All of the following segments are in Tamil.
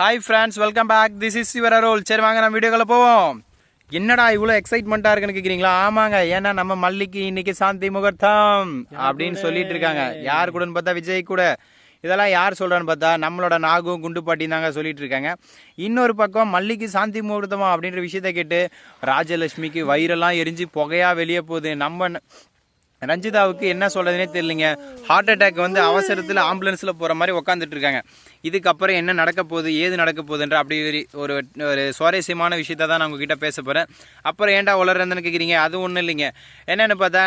Hi friends welcome back this is your role சரி வாங்க நம்ம வீடியோக்குள்ள போவோம். என்னடா இவ்வளோ எக்ஸைட்மெண்ட்டாக இருக்குன்னு கேட்குறீங்களா ஆமாங்க ஏன்னா நம்ம மல்லிக்கு இன்னைக்கு சாந்தி முகூர்த்தம் அப்படின்னு சொல்லிட்டு இருக்காங்க. யார் கூடன்னு பார்த்தா விஜய் கூட. இதெல்லாம் யார் சொல்கிறான்னு பார்த்தா நம்மளோட நாகும் குண்டு பாட்டியும் தாங்க சொல்லிட்டு இருக்காங்க. இன்னொரு பக்கம் மல்லிக்கு சாந்தி முகூர்த்தமா அப்படின்ற விஷயத்த கேட்டு ராஜலட்சுமிக்கு வயிறெல்லாம் எரிஞ்சு புகையா வெளியே போகுது. நம்ம ரஞ்சிதாவுக்கு என்ன சொல்கிறதுனே தெரியலைங்க. ஹார்ட் அட்டாக் வந்து அவசரத்தில் ஆம்புலன்ஸில் போகிற மாதிரி உக்காந்துட்டு இருக்காங்க. இதுக்கப்புறம் என்ன நடக்க போகுது ஏது நடக்க போகுதுன்ற அப்படி ஒரு ஒரு சுவாரஸ்யமான விஷயத்த தான் நான் உங்ககிட்ட பேச போகிறேன் அப்புறம் ஏன்டா உளறதுன்னு கேட்குறீங்க அது ஒன்றும் இல்லைங்க. என்னென்னு பார்த்தா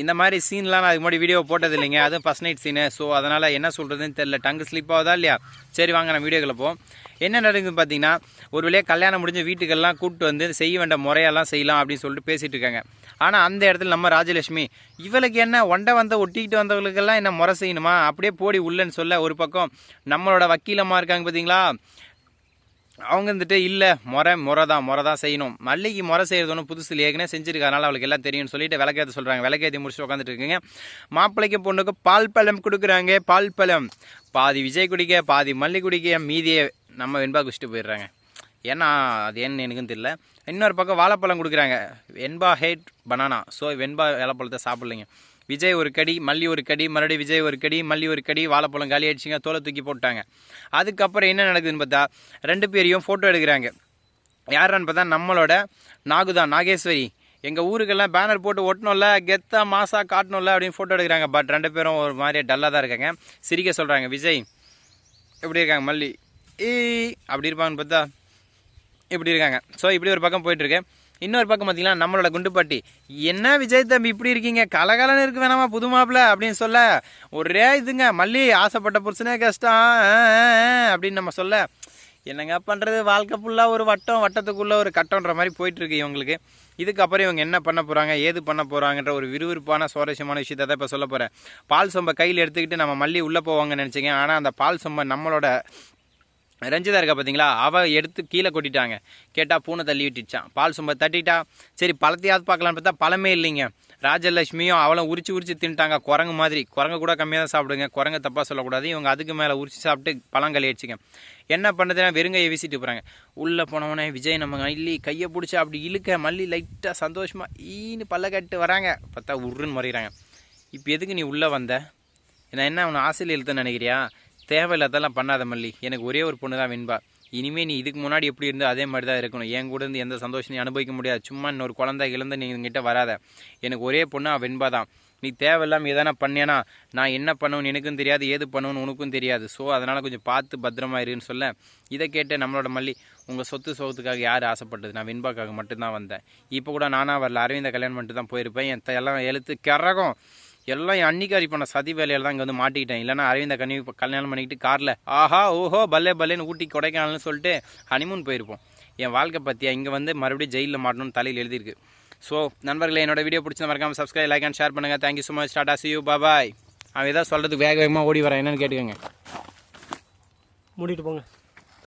இந்த மாதிரி சீன்லாம் நான் அதுக்கு முன்னாடி வீடியோ போட்டது இல்லைங்க. அதுவும் ஃபஸ்ட் நைட் சீனு ஸோ அதனால் என்ன சொல்கிறதுன்னு தெரில டங்கு ஸ்லிப் ஆகுதா இல்லையா? சரி வாங்க நான் வீடியோக்குள்ள போவோம். என்ன நடக்குதுன்னு பார்த்தீங்கன்னா ஒரு வழியாக கல்யாணம் முடிஞ்ச வீட்டுக்கெல்லாம் கூப்பிட்டு வந்து செய்ய வேண்டிய முறையெல்லாம் செய்யலாம் அப்படின்னு சொல்லிட்டு பேசிகிட்டு இருக்காங்க. ஆனால் அந்த இடத்துல நம்ம ராஜலட்சுமி இவளுக்கு என்ன ஒண்டை வந்த ஒட்டிக்கிட்டு வந்தவங்களுக்கெல்லாம் என்ன முறை செய்யணுமா? அப்படியே போடி உள்ளன்னு சொல்ல ஒரு பக்கம் நம்மளோட வக்கீலம்மா இருக்காங்க பார்த்தீங்களா அவங்க வந்துட்டு இல்லை முறை முறை தான் முறை தான் செய்யணும். மல்லிகை முறை செய்கிறது ஒன்றும் புதுசு ஏற்கனவே செஞ்சிருக்கறதனால அவளுக்கு எல்லாம் தெரியும்னு சொல்லிட்டு விளக்கேற்ற சொல்கிறாங்க விளக்கேற்றி முடிச்சுட்டு உட்காந்துட்டு இருக்கீங்க. மாப்பிள்ளைக்கு பொண்ணுக்கு பால் பழம் கொடுக்குறாங்க. பால் பழம். பாதி விஜய் குடிக்க பாதி மல்லி குடிக்க மீதியை நம்ம வெண்பா குடிச்சிட்டு போயிடுறாங்க. ஏன்னா அது ஏன்னு எனக்கும் தெரியல. இன்னொரு பக்கம் வாழைப்பழம் கொடுக்குறாங்க. Venba hate banana. So Venba வாழைப்பழத்தை சாப்பிட்லைங்க. விஜய் ஒரு கடி மல்லி ஒரு கடி மறுபடியும் விஜய் ஒரு கடி மல்லி ஒரு கடி வாழைப்பழம் காலி ஆயிடுச்சுங்க தோலை தூக்கி போட்டாங்க. அதுக்கப்புறம் என்ன நடக்குதுன்னு பார்த்தா ரெண்டு பேரையும் ஃபோட்டோ எடுக்கிறாங்க. யாரான்னு பார்த்தா நம்மளோட நாகுதான் நாகேஸ்வரி. எங்கள் ஊருக்கெல்லாம் பேனர் போட்டு ஒட்டணும்ல கெத்தா மாசாக காட்டணும்ல அப்படின்னு ஃபோட்டோ எடுக்கிறாங்க. பட் ரெண்டு பேரும் ஒரு மாதிரி டல்லாக தான் இருக்காங்க. சிரிக்க சொல்கிறாங்க விஜய் எப்படி இருக்காங்க மல்லி? ஏய் அப்படி இருப்பாங்கன்னு பார்த்தா இப்படி இருக்காங்க. ஸோ இப்படி ஒரு பக்கம் போயிட்டு இருக்கு இன்னொரு பக்கம் பார்த்தீங்கன்னா நம்மளோட குண்டுப்பாட்டி. என்ன விஜய் தம்பி இப்படி இருக்கீங்க? கலகலன்னு இருக்கு வேணாமா புது மாப்பிள்ள அப்படின்னு சொல்ல? ஒரே இதுங்க மல்லி ஆசைப்பட்ட புருஷனே கஷ்டம். அப்படின்னு நம்ம சொல்ல. என்னங்க பண்ணுறது வாழ்க்கை ஃபுல்லாக ஒரு வட்டம் வட்டத்துக்குள்ளே ஒரு கட்டம்ன்ற மாதிரி போயிட்டு இருக்கு இவங்களுக்கு. இதுக்கப்புறம் இவங்க என்ன பண்ண போகிறாங்க ஏது பண்ண போகிறாங்கன்ற ஒரு விறுவிறுப்பான சுவாரஸ்யமான விஷயத்தை தான் இப்போ சொல்ல போகிறேன் பால் சொம்பை கையில் எடுத்துக்கிட்டு நம்ம மல்லி உள்ளே போவாங்கன்னு நினச்சிங்க. ஆனால் அந்த பால் சொம்பை நம்மளோட ரஞ்சிதா இருக்கா பார்த்தீங்களா அவள் எடுத்து கீழே கொட்டிட்டாங்க. கேட்டால் பூனை தள்ளி விட்டுச்சான் பால் சும்ப தட்டிட்டா சரி பழத்தையாவது பார்க்கலான்னு பார்த்தா பழமே இல்லைங்க. ராஜலட்சுமியும் அவளும் உரிச்சு உரிச்சு தின்ட்டாங்க குரங்கு மாதிரி. குரங்கு கூட கம்மியாக தான் சாப்பிடுங்க. குரங்கு தப்பாக சொல்லக்கூடாது. இவங்க அதுக்கு மேலே உரிச்சு சாப்பிட்டு பழம் கழிச்சிங்க என்ன பண்ணுறதுனா வெறுங்கையை வீசிட்டு போகிறாங்க உள்ளே போனவொடனே விஜய் நம்ம மல்லி கையை பிடிச்சி அப்படி இழுக்க மல்லி லைட்டாக சந்தோஷமாக ஈன்னு பல்ல கட்டு வராங்க. பார்த்தா உருன்னு மறைகிறாங்க இப்போ எதுக்கு நீ உள்ளே வந்த? நான் என்ன அவனை ஆசையில் இழுத்துன்னு நினைக்கிறியா? தேவையில்லாதெல்லாம் பண்ணாத மல்லி. எனக்கு ஒரே ஒரு பொண்ணு தான் வெண்பா. இனிமேல் நீ இதுக்கு முன்னாடி எப்படி இருந்தோ அதே மாதிரி தான் இருக்கணும். என் கூட இருந்து எந்த சந்தோஷம் அனுபவிக்க முடியாது. சும்மா இன்னொரு குழந்தை இழந்து நீ எங்கிட்ட வராத. எனக்கு ஒரே பொண்ணு வெண்பா தான் நீ தேவையில்லாமல் எதனா பண்ணேனா நான் என்ன பண்ணணும்னு எனக்கும் தெரியாது ஏது பண்ணணும்னு உனக்கும் தெரியாது. ஸோ அதனால் கொஞ்சம் பார்த்து பத்திரமா இருன்னு சொல்ல. இதை கேட்டு நம்மளோட மல்லி உங்கள் சொத்து சோகத்துக்காக யார் ஆசைப்பட்டது? நான் வெண்பாக்காக மட்டும்தான் வந்தேன். இப்போ கூட நானாக வரல. அரவிந்த கல்யாணம் பண்ணிட்டு தான் போயிருப்பேன். என் எல்லாம் எழுத்து கிறகம் எல்லாம் என் அன்னிக்காரி பண்ண சதி வேலையில தான் இங்கே வந்து மாட்டிக்கிட்டேன். இல்லைன்னா அரவிந்த கனி கல்யாணம் பண்ணிக்கிட்டு காரில் ஆஹா ஓஹோ பல்லே பல்லேன்னு ஊட்டி கொடைக்கானல்னு சொல்லிட்டு ஹனிமூன் போயிருப்போம். என் வாழ்க்கை பற்றியா இங்கே வந்து மறுபடியும் ஜெயிலில் மாட்டணும்னு தலையில் எழுதியிருக்கு. ஸோ நண்பர்களே என்னோட வீடியோ பிடிச்ச மறக்காம சப்ஸ்கிரைப் லைக் அண்ட் ஷேர் பண்ணுங்கள் thank you so much tata see you bye அவன் ஏதாவது சொல்கிறதுக்கு வேக வேகமாக ஓடி வரேன் என்னன்னு கேட்டுக்கோங்க. மூடிட்டு போங்க.